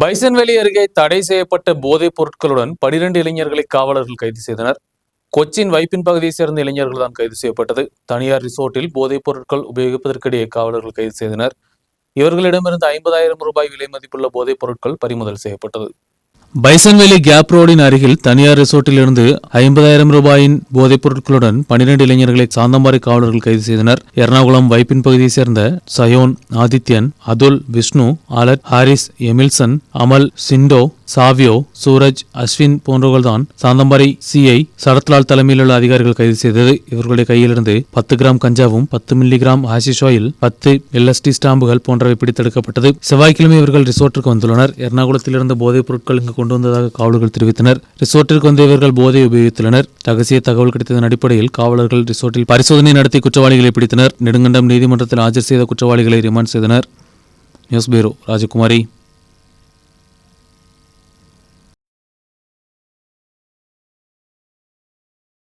பைசன்வெளி அருகே தடை செய்யப்பட்ட போதைப் பொருட்களுடன் பனிரெண்டு இளைஞர்களை காவலர்கள் கைது செய்தனர். கொச்சின் வைப்பின் பகுதியைச் சேர்ந்த இளைஞர்கள் தான் கைது செய்யப்பட்டது. தனியார் ரிசோர்ட்டில் போதைப் பொருட்கள் உபயோகிப்பதற்கிடையே காவலர்கள் கைது செய்தனர். இவர்களிடமிருந்து ஐம்பதாயிரம் ரூபாய் விலை மதிப்புள்ள போதைப் பொருட்கள் பறிமுதல் செய்யப்பட்டது. பைசன்வேலி கேப் ரோடின் அருகில் தனியார் ரிசோர்ட்டிலிருந்து ஐம்பதாயிரம் ரூபாயின் போதைப் பொருட்களுடன் பனிரெண்டு இளைஞர்களை சாந்தம்பாரி காவலர்கள் கைது செய்தனர். எர்ணாகுளம் வைப்பின் பகுதியைச் சேர்ந்த சயோன் ஆதித்யன் அதுல் விஷ்ணு ஆலட் ஹாரிஸ் எமில்சன் அமல் சிண்டோ சாவியோ சூரஜ் அஸ்வின் போன்றவர்கள்தான் சாந்தம்பாறை சிஐ சரத்லால் தலைமையிலுள்ள அதிகாரிகள் கைது செய்தது. இவர்களுடைய கையிலிருந்து பத்து கிராம் கஞ்சாவும் பத்து மில்லி கிராம் ஆசிஷ் ஆயில் பத்து எல்எஸ்டி ஸ்டாம்புகள் போன்றவை பிடித்தெடுக்கப்பட்டது. செவ்வாய்க்கிழமை இவர்கள் ரிசோர்ட்டுக்கு வந்துள்ளனர். எர்ணாகுளத்திலிருந்து போதைப் பொருட்கள் இங்கு கொண்டு வந்ததாக காவலர்கள் தெரிவித்தனர். ரிசோர்ட்டிற்கு வந்த இவர்கள் போதை உபயோகித்துள்ளனர். ரகசிய தகவல் கிடைத்ததன் அடிப்படையில் காவலர்கள் ரிசோர்ட்டில் பரிசோதனை நடத்தி குற்றவாளிகளை பிடித்தனர். நெடுங்கண்டம் நீதிமன்றத்தில் ஆஜர் செய்த குற்றவாளிகளை ரிமாண்ட் செய்தனர். News bureau Rajakumari.